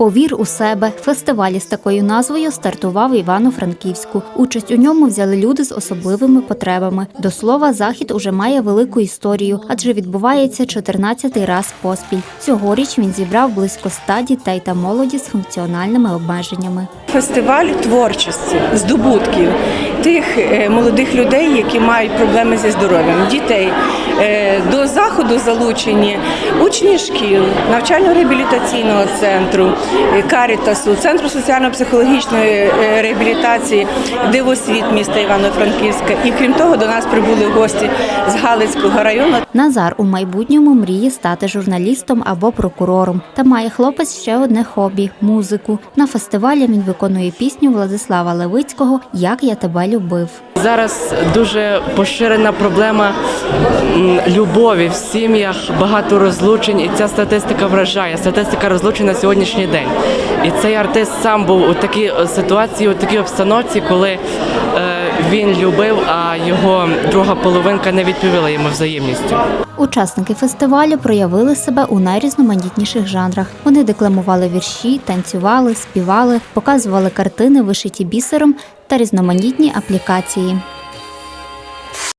Повір у себе. Фестиваль із такою назвою стартував Івано-Франківську. Участь у ньому взяли люди з особливими потребами. До слова, захід уже має велику історію, адже відбувається 14-й раз поспіль. Цьогоріч він зібрав близько 100 дітей та молоді з функціональними обмеженнями. Фестиваль творчості, здобутків тих е, молодих людей, які мають проблеми зі здоров'ям, дітей. До залучені учні шкіл, навчально-реабілітаційного центру, е, Карітасу, центру соціально-психологічної е, реабілітації, дивосвіт міста Івано-Франківська. І крім того, до нас прибули гості з Галицького району. Назар у майбутньому мріє стати журналістом або прокурором. Та має хлопець ще одне хобі музику. На фестивалі він виконує пісню Владислава Левицького Як я тебе любив. Зараз дуже поширена проблема любові в сім'ях, багато розлучень, і ця статистика вражає. Статистика розлучень на сьогоднішній день. І цей артист сам був у такій е, ситуації, у такій обстановці, коли він любив, а його друга половинка не відповіла йому взаємністю. Учасники фестивалю проявили себе у найрізноманітніших жанрах. Вони декламували вірші, танцювали, співали, показували картини, вишиті бісером та різноманітні аплікації.